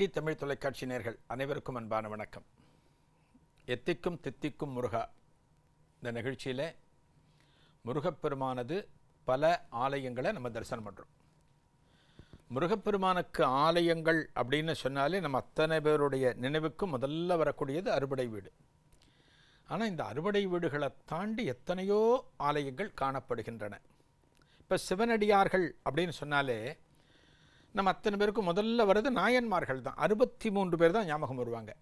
DD Tamil தொலைக்காட்சி நேர்கள் அனைவருக்கும் அன்பான வணக்கம். எத்திக்கும் தித்திக்கும் முருகா. இந்த நிகழ்ச்சியில் முருகப்பெருமானது பல ஆலயங்களை நம்ம தரிசனம் பண்ணுறோம் முருகப்பெருமானுக்கு ஆலயங்கள் அப்படின்னு சொன்னாலே நம்ம அத்தனை பேருடைய நினைவுக்கும் முதல்ல வரக்கூடியது அறுபடை வீடு. ஆனால் இந்த அறுபடை வீடுகளை தாண்டி எத்தனையோ ஆலயங்கள் காணப்படுகின்றன. இப்போ சிவனடியார்கள் அப்படின்னு சொன்னாலே நம்ம அத்தனை பேருக்கும் முதல்ல வர்றது நாயன்மார்கள் தான் அறுபத்தி மூன்று பேர் தான் ஞாபகம் வருவாங்க.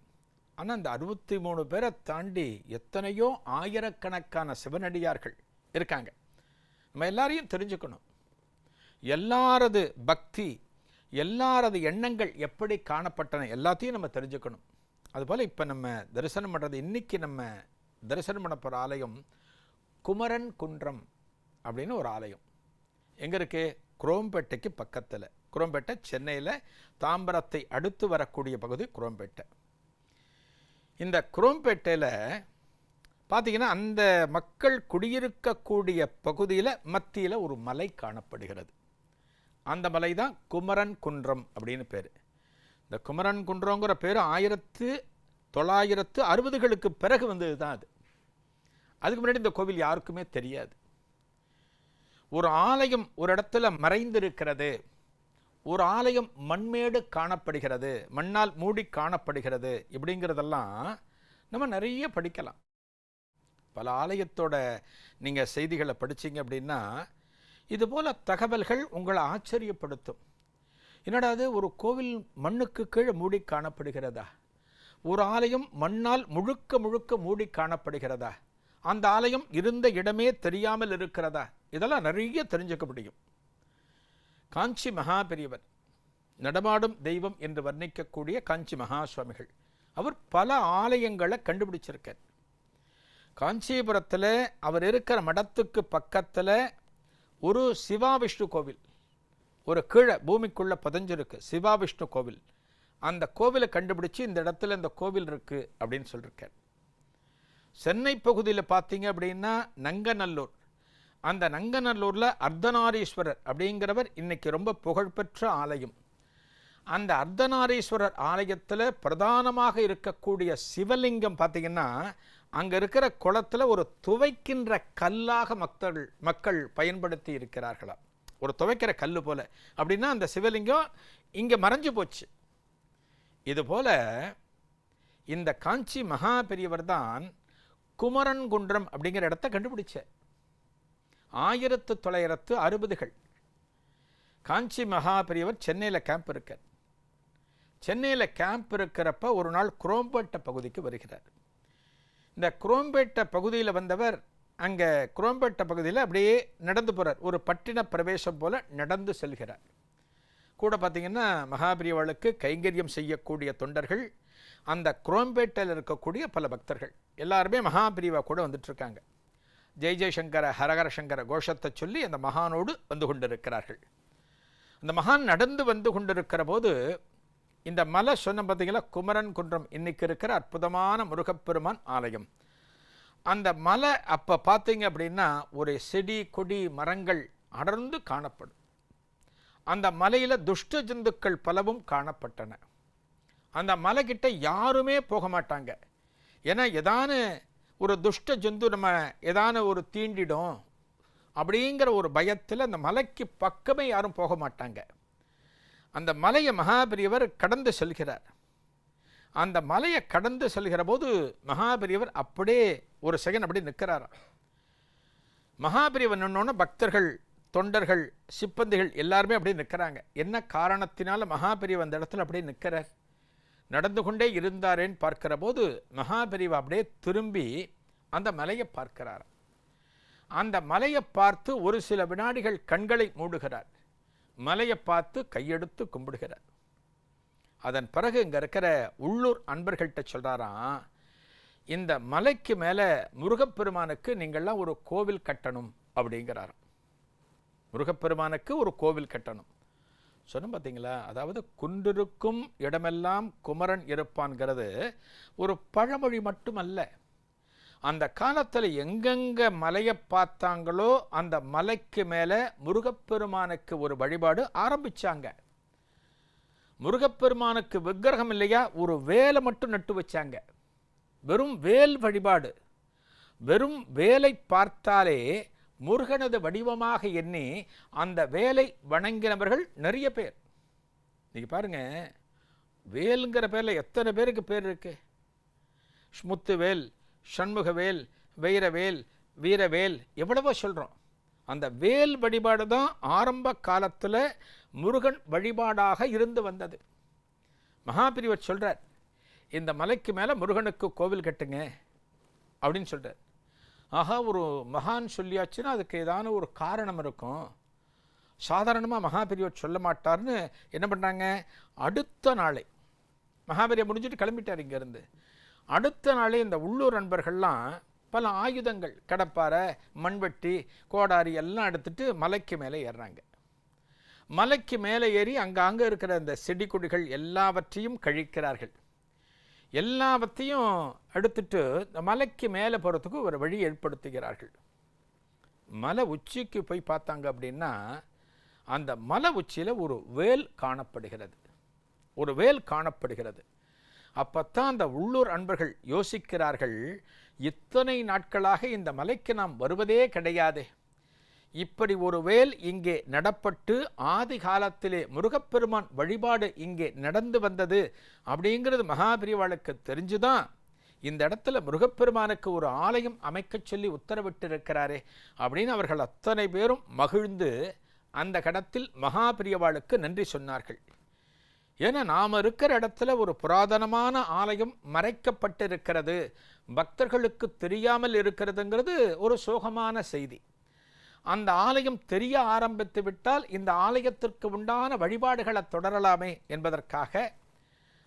ஆனால் அந்த அறுபத்தி மூணு பேரை தாண்டி எத்தனையோ ஆயிரக்கணக்கான சிவனடியார்கள் இருக்காங்க. நம்ம எல்லாரையும் தெரிஞ்சுக்கணும். எல்லாரது பக்தி எல்லாரது எண்ணங்கள் எப்படி காணப்பட்டன எல்லாத்தையும் நம்ம தெரிஞ்சுக்கணும். அதுபோல் இப்போ நம்ம தரிசனம் பண்ணுறது இன்றைக்கி நம்ம தரிசனம் பண்ண போகிற ஆலயம் குமரன் குன்றம் அப்படின்னு ஒரு ஆலயம். எங்கே இருக்குது குரோம்பேட்டைக்கு பக்கத்தில். குரோம்பேட்டை சென்னையில் தாம்பரத்தை அடுத்து வரக்கூடிய பகுதி குரோம்பேட்டை. இந்த குரோம்பேட்டையில் பார்த்தீங்கன்னா அந்த மக்கள் குடியிருக்கக்கூடிய பகுதியில் மத்தியில் ஒரு மலை காணப்படுகிறது. அந்த மலை தான் குமரன் குன்றம் அப்படின்னு பேர். இந்த குமரன் குன்றங்கிற பேர் ஆயிரத்து தொள்ளாயிரத்து அறுபதுகளுக்கு பிறகு வந்தது தான் அது. அதுக்கு முன்னாடி இந்த கோவில் யாருக்குமே தெரியாது. ஒரு ஆலயம் ஒரு இடத்துல மறைந்திருக்கிறது. ஒரு ஆலயம் மண்மேடு காணப்படுகிறது மண்ணால் மூடி காணப்படுகிறது இப்படிங்கிறதெல்லாம் நம்ம நிறைய படிக்கலாம். பல ஆலயத்தோட நீங்கள் செய்திகளை படிச்சீங்க அப்படின்னா இதுபோல் தகவல்கள் உங்களை ஆச்சரியப்படுத்தும். என்னடா அது ஒரு கோவில் மண்ணுக்கு கீழே மூடி காணப்படுகிறதா? ஒரு ஆலயம் மண்ணால் முழுக்க முழுக்க மூடி காணப்படுகிறதா? அந்த ஆலயம் இருந்த இடமே தெரியாமல் இருக்கிறதா? இதெல்லாம் நிறைய தெரிஞ்சுக்க முடியும். காஞ்சி மகா பெரியவர் நடமாடும் தெய்வம் என்று வர்ணிக்கக்கூடிய காஞ்சி மகா சுவாமிகள் அவர் பல ஆலயங்களை கண்டுபிடிச்சிருக்கார். காஞ்சிபுரத்தில் அவர் இருக்கிற மடத்துக்கு பக்கத்தில் ஒரு சிவா விஷ்ணு கோவில். ஒரு கீழே பூமிக்குள்ளே புதஞ்சிருக்கு சிவா விஷ்ணு கோவில். அந்த கோவிலை கண்டுபிடிச்சு இந்த இடத்துல இந்த கோவில் இருக்குது அப்படின்னு சொல்லியிருக்கார் சென்னை பகுதியில் பார்த்தீங்க அப்படின்னா நங்கநல்லூர். அந்த நங்கநல்லூரில் அர்த்தநாரீஸ்வரர் அப்படிங்கிறவர் இன்றைக்கி ரொம்ப புகழ்பெற்ற ஆலயம். அந்த அர்த்தநாரீஸ்வரர் ஆலயத்தில் பிரதானமாக இருக்கக்கூடிய சிவலிங்கம் பார்த்திங்கன்னா அங்கே இருக்கிற குளத்தில் ஒரு துவைக்கின்ற கல்லாக மக்கள் மக்கள் பயன்படுத்தி இருக்கிறார்களாம் ஒரு துவைக்கிற கல் போல. அப்படின்னா அந்த சிவலிங்கம் இங்கே மறைஞ்சு போச்சு. இதுபோல் இந்த காஞ்சி மகா பெரியவர் தான் குமரன் குன்றம் அப்படிங்கிற இடத்த கண்டுபிடிச்சேன் ஆயிரத்து தொள்ளாயிரத்து அறுபதுகள். காஞ்சி மகாபெரியவர் சென்னையில் கேம்ப் இருக்கார். சென்னையில் கேம்ப் இருக்கிறப்ப ஒரு நாள் குரோம்பேட்டை பகுதிக்கு வருகிறார். இந்த குரோம்பேட்டை பகுதியில் வந்தவர் அங்கே குரோம்பேட்டை பகுதியில் அப்படியே நடந்து போகிறார் ஒரு பட்டின பிரவேசம் போல் நடந்து செல்கிறார். கூட பார்த்தீங்கன்னா மகாபிரியவாளுக்கு கைங்கரியம் செய்யக்கூடிய தொண்டர்கள் அந்த குரோம்பேட்டையில் இருக்கக்கூடிய பல பக்தர்கள் எல்லாருமே மகாபிரிவா கூட வந்துட்டுருக்காங்க ஜெய் ஜெய்சங்கர ஹரஹர சங்கர கோஷத்தை சொல்லி அந்த மகானோடு வந்து கொண்டிருக்கிறார்கள். அந்த மகான் நடந்து வந்து கொண்டிருக்கிற போது இந்த மலை சொன்ன பார்த்தீங்களா குமரன் குன்றம் இன்னைக்கு இருக்கிற அற்புதமான முருகப்பெருமான் ஆலயம். அந்த மலை அப்போ பார்த்தீங்க அப்படின்னா ஒரு செடி கொடி மரங்கள் அடர்ந்து காணப்படும். அந்த மலையில் துஷ்ட ஜந்துக்கள் பலவும் காணப்பட்டன. அந்த மலைக்கிட்ட யாருமே போக மாட்டாங்க. ஏன்னா எதான ஒரு துஷ்ட ஜந்து நம்ம ஏதான ஒரு தீண்டிடும் அப்படிங்கிற ஒரு பயத்தில் அந்த மலைக்கு பக்கமே யாரும் போக மாட்டாங்க. அந்த மலையை மகாபெரியவர் கடந்து செல்கிறார். அந்த மலையை கடந்து செல்கிற போது மகாபெரியவர் அப்படியே ஒரு செகண்ட் அப்படியே நிற்கிறாராம் மகாபெரியவர் நின்னோன்னு பக்தர்கள் தொண்டர்கள் சிப்பந்திகள் எல்லாருமே அப்படியே நிற்கிறாங்க. என்ன காரணத்தினால மகாபெரியவர் அந்த இடத்துல அப்படியே நிற்கிறார்? நடந்து கொண்டே இருந்தாரேன்னு பார்க்கிற போது மகாபெரிவா அப்படியே திரும்பி அந்த மலையை பார்க்கிறார். அந்த மலையை பார்த்து ஒரு சில வினாடிகள் கண்களை மூடுகிறார். மலையை பார்த்து கையெடுத்து கும்பிடுகிறார். அதன் பிறகு இங்கே இருக்கிற உள்ளூர் அன்பர்கள்ட்ட சொல்கிறாராம் இந்த மலைக்கு மேலே முருகப்பெருமானுக்கு நீங்கள்லாம் ஒரு கோவில் கட்டணும் அப்படிங்கிறாராம். முருகப்பெருமானுக்கு ஒரு கோவில் கட்டணும். சொன்னோம் பார்த்தீங்களா அதாவது குன்றிருக்கும் இடமெல்லாம் குமரன் இருப்பான்கிறது ஒரு பழமொழி மட்டுமல்ல. அந்த காலத்தில் எங்கெங்க மலையை பார்த்தாங்களோ அந்த மலைக்கு மேலே முருகப்பெருமானுக்கு ஒரு வழிபாடு ஆரம்பிச்சாங்க. முருகப்பெருமானுக்கு விக்கிரகம் இல்லையா? ஒரு வேலை மட்டும் நட்டு வச்சாங்க. வெறும் வேல் வழிபாடு. வெறும் வேலை பார்த்தாலே முருகனது வடிவமாக எண்ணி அந்த வேலை வணங்கினவர்கள் நிறைய பேர். நீங்கள் பாருங்க வேலுங்கிற பேரில் எத்தனை பேருக்கு பேர் இருக்கு? ஸ்முத்துவேல் சண்முகவேல் வைரவேல் வீரவேல் எவ்வளவோ சொல்கிறோம் அந்த வேல் வழிபாடு தான் ஆரம்ப காலத்தில் முருகன் வழிபாடாக இருந்து வந்தது. மகாபிரிவர் சொல்கிறார் இந்த மலைக்கு மேலே முருகனுக்கு கோவில் கட்டுங்க அப்படின்னு சொல்கிறார் ஆகா ஒரு மகான் சொல்லியாச்சுன்னா அதுக்கு ஏதான ஒரு காரணம் இருக்கும். சாதாரணமாக மகாபெரியவர் சொல்ல மாட்டார்னு என்ன பண்ணுறாங்க அடுத்த நாளை. மகாபிரியை முடிஞ்சுட்டு கிளம்பிட்டார் இங்கேருந்து. அடுத்த நாளே இந்த உள்ளூர் நண்பர்கள்லாம் பல ஆயுதங்கள் கடப்பாரை மண்வெட்டி கோடாரி எல்லாம் எடுத்துட்டு மலைக்கு மேலே ஏறுறாங்க. மலைக்கு மேலே ஏறி அங்கங்கே இருக்கிற இந்த செடி கொடிகள் எல்லாவற்றையும் கழிக்கிறார்கள். எல்லாவற்றையும் எடுத்துட்டு இந்த மலைக்கு மேலே போகிறதுக்கு ஒரு வழி ஏற்படுத்துகிறார்கள். மலை உச்சிக்கு போய் பார்த்தாங்க அப்படின்னா அந்த மலை உச்சியில் ஒரு வேல் காணப்படுகிறது. ஒரு வேல் காணப்படுகிறது. அப்பத்தான் அந்த உள்ளூர் அன்பர்கள் யோசிக்கிறார்கள் இத்தனை நாட்களாக இந்த மலைக்கு நாம் வருவதே கிடையாதே. இப்படி ஒரு வேல் இங்கே நடப்பட்டு ஆதி காலத்திலே முருகப்பெருமான் வழிபாடு இங்கே நடந்து வந்தது அப்படிங்கிறது மகாபிரிவாளுக்கு தெரிஞ்சுதான். இந்த இடத்துல முருகப்பெருமானுக்கு ஒரு ஆலயம் அமைக்கச் சொல்லி உத்தரவிட்டிருக்கிறாரே அப்படின்னு அவர்கள் அத்தனை பேரும் மகிழ்ந்து அந்த கடத்தில் மகாபிரியவாளுக்கு நன்றி சொன்னார்கள். ஏன்னா நாம் இருக்கிற இடத்துல ஒரு புராதனமான ஆலயம் மறைக்கப்பட்டிருக்கிறது. பக்தர்களுக்கு தெரியாமல் இருக்கிறதுங்கிறது ஒரு சோகமான செய்தி. அந்த ஆலயம் தெரிய ஆரம்பித்து விட்டால் இந்த ஆலயத்திற்கு உண்டான வழிபாடுகளை தொடரலாமே என்பதற்காக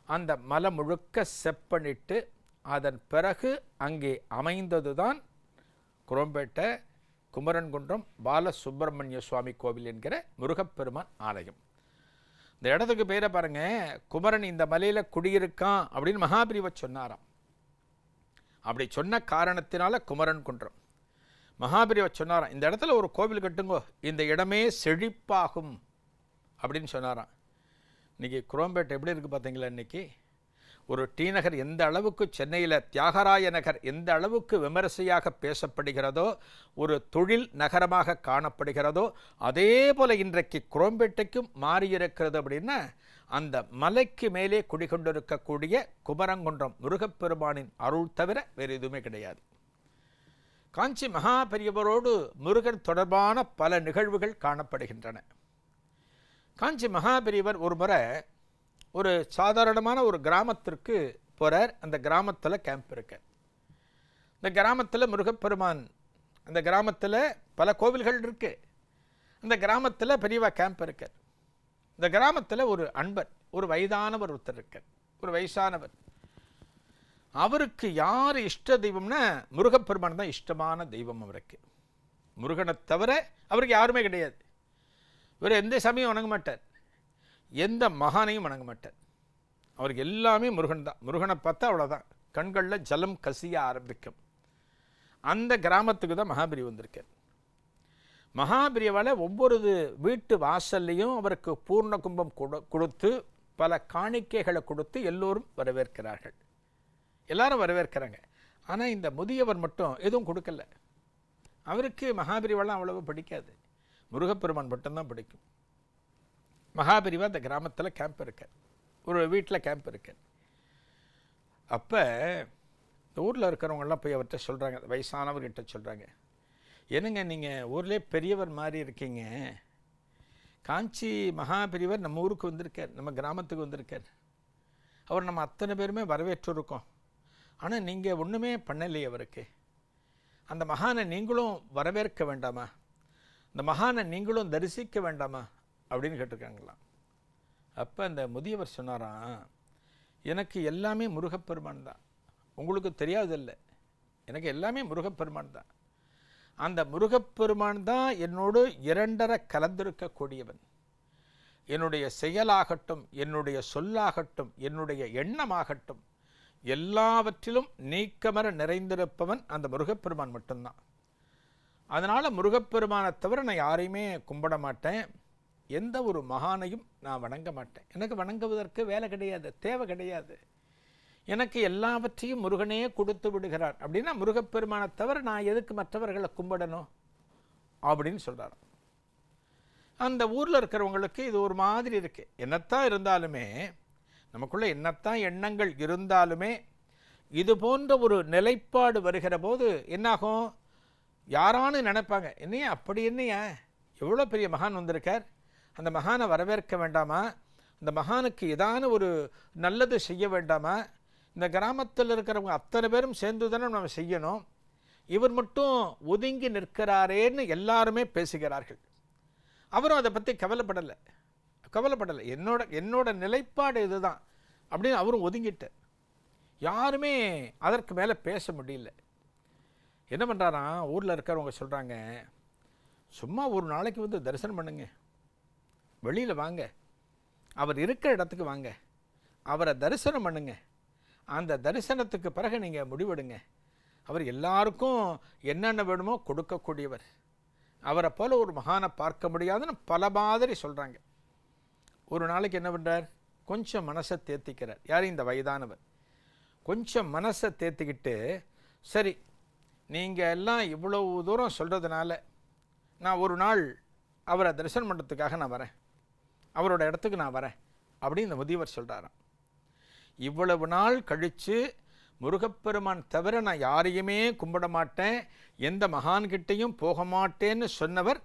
அந்த மலை முழுக்க செப்பனிட்டு அதன் பிறகு அங்கே அமைந்ததுதான் குரோம்பேட்டை குமரன்குன்றம் பாலசுப்பிரமணிய சுவாமி கோவில் என்கிற முருகப்பெருமான் ஆலயம். இந்த இடத்துக்கு பேரை பாருங்க. குமரன் இந்த மலையில் குடியிருக்கான் அப்படின்னு மகாபிரிவை சொன்னாராம். அப்படி சொன்ன காரணத்தினால குமரன் குன்றம். மகாபிரிவை சொன்னாராம் இந்த இடத்துல ஒரு கோவில் கட்டுங்கோ இந்த இடமே செழிப்பாகும் அப்படின்னு சொன்னாராம். இன்னைக்கு குரோம்பேட்டை எப்படி இருக்குது பார்த்தீங்களா இன்னைக்கு? ஒரு டி நகர் எந்த அளவுக்கு சென்னையில் தியாகராய நகர் எந்த அளவுக்கு விமரிசையாக பேசப்படுகிறதோ ஒரு தொழில் நகரமாக காணப்படுகிறதோ அதே போல் இன்றைக்கு குரோம்பேட்டைக்கும் மாறியிருக்கிறது அப்படின்னா அந்த மலைக்கு மேலே குடிகொண்டிருக்கக்கூடிய குமரங்குன்றம் முருகப்பெருமானின் அருள் தவிர வேறு எதுவுமே கிடையாது. காஞ்சி மகா பெரியவரோடு முருகன் தொடர்பான பல நிகழ்வுகள் காணப்படுகின்றன. காஞ்சி மகா பெரியவர் ஒரு முறை ஒரு சாதாரணமான ஒரு கிராமத்திற்கு போகிறார் அந்த கிராமத்தில் கேம்ப் இருக்கு. இந்த கிராமத்தில் முருகப்பெருமான் அந்த கிராமத்தில் பல கோவில்கள் இருக்கு. அந்த கிராமத்தில் பெரியவா கேம்ப் இருக்கார் இந்த கிராமத்தில் ஒரு அன்பர் ஒரு வயதானவர் ஒருத்தர் இருக்கார் ஒரு வயசானவர். அவருக்கு யார் இஷ்ட தெய்வம்னா முருகப்பெருமான் தான் இஷ்டமான தெய்வம் அவருக்கு. முருகனை தவிர அவருக்கு யாருமே கிடையாது. இவர் எந்த சமயம் வணங்க மாட்டார். எந்த மகானையும் வணங்க மாட்டார். அவருக்கு எல்லாமே முருகன் தான். முருகனை பார்த்தா அவ்வளோதான் கண்களில் ஜலம் கசிய ஆரம்பிக்கும். அந்த கிராமத்துக்கு தான் மகாபிரி வந்திருக்கார். மகாபிரியவால் ஒவ்வொரு வீட்டு வாசல்லையும் அவருக்கு பூர்ண கும்பம் கொடு கொடுத்து பல காணிக்கைகளை கொடுத்து எல்லோரும் வரவேற்கிறார்கள். எல்லாரும் வரவேற்கிறாங்க. ஆனால் இந்த முதியவர் மட்டும் எதுவும் கொடுக்கல. அவருக்கு மகாபிரிவெல்லாம் அவ்வளவு பிடிக்காது. முருகப்பெருமான் மட்டும்தான் பிடிக்கும். மகாபிரிவா அந்த கிராமத்தில் கேம்ப் இருக்க. ஒரு வீட்டில் கேம்ப் இருக்கு. அப்போ இந்த ஊரில் இருக்கிறவங்கெல்லாம் போய் அவர்கிட்ட சொல்கிறாங்க வயசானவர்கிட்ட சொல்கிறாங்க என்னங்க நீங்கள் ஊர்லேயே பெரியவர் மாதிரி இருக்கீங்க. காஞ்சி மகாபெரியவர் நம்ம ஊருக்கு வந்திருக்கார். நம்ம கிராமத்துக்கு வந்திருக்கார். அவர் நம்ம அத்தனை பேருமே வரவேற்று இருக்கோம் ஆனால் நீங்கள் ஒன்றுமே பண்ணலையே அவருக்கு. அந்த மகானை நீங்களும் வரவேற்க வேண்டாமா? இந்த மகானை நீங்களும் தரிசிக்க வேண்டாமா? அப்படின்னு கேட்டிருக்காங்களாம். அப்போ அந்த முதியவர் சொன்னாராம் எனக்கு எல்லாமே முருகப்பெருமான் தான். உங்களுக்கு தெரியாதில்லை. எனக்கு எல்லாமே முருகப்பெருமான் தான். அந்த முருகப்பெருமான் தான் என்னோடு இரண்டரை கலந்திருக்கக்கூடியவன். என்னுடைய செயலாகட்டும் என்னுடைய சொல்லாகட்டும் என்னுடைய எண்ணமாகட்டும் எல்லாவற்றிலும் நீக்கமர நிறைந்திருப்பவன் அந்த முருகப்பெருமான் மட்டும்தான். அதனால் முருகப்பெருமானை தவிர நான் யாரையுமே கும்பிட மாட்டேன். எந்த ஒரு மகானையும் நான் வணங்க மாட்டேன். எனக்கு வணங்குவதற்கு வேலை கிடையாது தேவை கிடையாது. எனக்கு எல்லாவற்றையும் முருகனே கொடுத்து விடுகிறார். அப்படின்னா முருகப்பெருமானை தவிர நான் எதுக்கு மற்றவர்களை கும்பிடணும்? அப்படின்னு சொல்கிறார் அந்த ஊரில் இருக்கிறவங்களுக்கு இது ஒரு மாதிரி இருக்குது என்னத்தான் இருந்தாலுமே நமக்குள்ள என்னத்தான் எண்ணங்கள் இருந்தாலுமே இது போன்ற ஒரு நிலைப்பாடு வருகிற போது என்னாகும்? யாரானு நினைப்பாங்க. என்னையா அப்படி என்னையா? எவ்வளோ பெரிய மகான் வந்திருக்கார்? அந்த மகானை வரவேற்க வேண்டாமா? அந்த மகானுக்கு ஏதான ஒரு நல்லது செய்ய வேண்டாமா? இந்த கிராமத்தில் இருக்கிறவங்க அத்தனை பேரும் சேர்ந்து தானே நம்ம செய்யணும். இவர் மட்டும் ஒதுங்கி நிற்கிறாரேன்னு எல்லாருமே பேசுகிறார்கள். அவரும் அதை பற்றி கவலைப்படலை. கவலைப்படலை. என்னோட என்னோட நிலைப்பாடு இதுதான் அப்படின்னு அவரும் ஒதுங்கிட்டார் யாருமே அதற்கு மேலே பேச முடியல. என்ன பண்ணுறாராம் ஊரில் இருக்கிறவங்க சொல்கிறாங்க சும்மா ஒரு நாளைக்கு வந்து தரிசனம் பண்ணுங்க. வெளியில் வாங்க. அவர் இருக்கிற இடத்துக்கு வாங்க. அவரை தரிசனம் பண்ணுங்க. அந்த தரிசனத்துக்கு பிறகு நீங்கள் முடிவெடுங்க. அவர் எல்லாருக்கும் என்னென்ன வேணுமோ கொடுக்கக்கூடியவர். அவரை போல் ஒரு மகானை பார்க்க முடியாதுன்னு பல மாதிரி சொல்கிறாங்க ஒரு நாளைக்கு என்ன பண்ணுறார் கொஞ்சம் மனசை தேத்திக்கிறார். யார்? இந்த வயதானவர். கொஞ்சம் மனசை தேர்த்திக்கிட்டு சரி நீங்கள் எல்லாம் இவ்வளவு தூரம் சொல்கிறதுனால நான் ஒரு நாள் அவரை தரிசனம் பண்ணுறதுக்காக நான் வரேன். அவரோட இடத்துக்கு நான் வரேன் அப்படின்னு இந்த முதியவர் சொல்கிறாராம் இவ்வளவு நாள் கழித்து முருகப்பெருமான் தவிர நான் யாரையுமே கும்பிட மாட்டேன். எந்த மகான்கிட்டையும் போக மாட்டேன்னு சொன்னவர்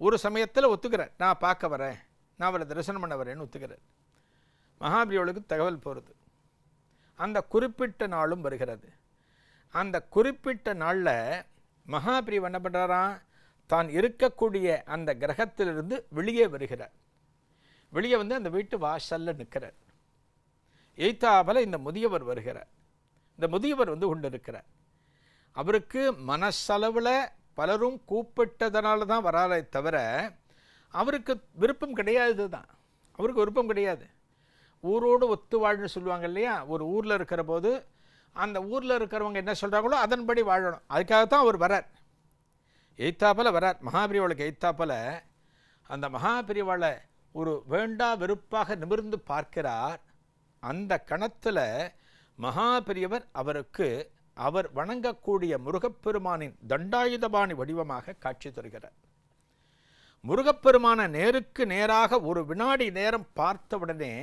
ஒரு சமயத்தில் ஒத்துக்கிறார். நான் பார்க்க வரேன். நான் அவரை தரிசனம் பண்ண வரேன்னு ஒத்துக்கிறார். மகாபிரியோளுக்கு தகவல் போகிறது அந்த குறிப்பிட்ட நாளும் வருகிறது. அந்த குறிப்பிட்ட நாளில் மகாபிரிவ் என்ன பண்ணுறாராம் தான் இருக்கக்கூடிய அந்த கிரகத்திலிருந்து வெளியே வருகிறார். வெளியே வந்து அந்த வீட்டு வாசலில் நிற்கிறார் எய்த்தாபல இந்த முதியவர் வருகிறார். இந்த முதியவர் வந்து கொண்டு இருக்கிறார் அவருக்கு மனசளவில் பலரும் கூப்பிட்டதனால தான் வராரே தவிர அவருக்கு விருப்பம் கிடையாது தான் அவருக்கு விருப்பம் கிடையாது. ஊரோடு ஒத்து வாழ்னு சொல்லுவாங்க இல்லையா? ஒரு ஊரில் இருக்கிற போது அந்த ஊரில் இருக்கிறவங்க என்ன சொல்கிறாங்களோ அதன்படி வாழணும். அதுக்காகத்தான் அவர் வரார். எய்த்தாப்பில் வரார். மகாபிரிவாளுக்கு எய்த்தாப்பில் அந்த மகாபிரிவாளை ஒரு வேண்டா வெறுப்பாக நிமிர்ந்து பார்க்கிறார். அந்த கணத்தில் மகாபெரியவர் அவருக்கு அவர் வணங்கக்கூடிய முருகப்பெருமானின் தண்டாயுதபாணி வடிவமாக காட்சி தருகிறார். முருகப்பெருமான நேருக்கு நேராக ஒரு வினாடி நேரம் பார்த்தவுடனே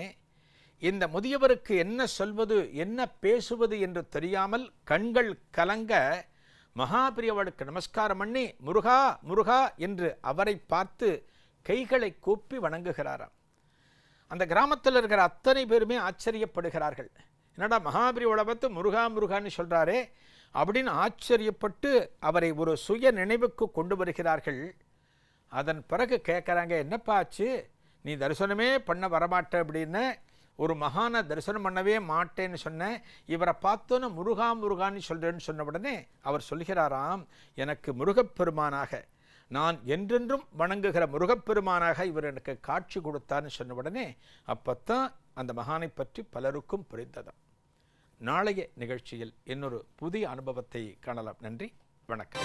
இந்த முதியவருக்கு என்ன சொல்வது என்ன பேசுவது என்று தெரியாமல் கண்கள் கலங்க மகாபிரியவளுக்கு நமஸ்காரம் பண்ணி முருகா முருகா என்று அவரை பார்த்து கைகளை கூப்பி வணங்குகிறாராம். அந்த கிராமத்தில் இருக்கிற அத்தனை பேருமே ஆச்சரியப்படுகிறார்கள். என்னடா மகாபிரியோட பார்த்து முருகா முருகான்னு சொல்கிறாரே அப்படின்னு ஆச்சரியப்பட்டு அவரை ஒரு சுய நினைவுக்கு கொண்டு வருகிறார்கள். அதன் பிறகு கேட்குறாங்க என்னப்பா ஆச்சு? நீ தரிசனமே பண்ண வரமாட்ட அப்படின்னு ஒரு மகானை தரிசனம் பண்ணவே மாட்டேன்னு சொன்னேன் இவரை பார்த்தோன்னு முருகா முருகான்னு சொல்கிறேன்னு சொன்ன உடனே அவர் சொல்கிறாராம் எனக்கு முருகப்பெருமானாக நான் என்றென்றும் வணங்குகிற முருகப்பெருமானாக இவர் எனக்கு காட்சி கொடுத்தான்னு சொன்ன உடனே அப்பத்தான் அந்த மகானை பற்றி பலருக்கும் புரிந்ததாம் நாளைய நிகழ்ச்சியில் இன்னொரு புதிய அனுபவத்தை காணலாம். நன்றி. வணக்கம்.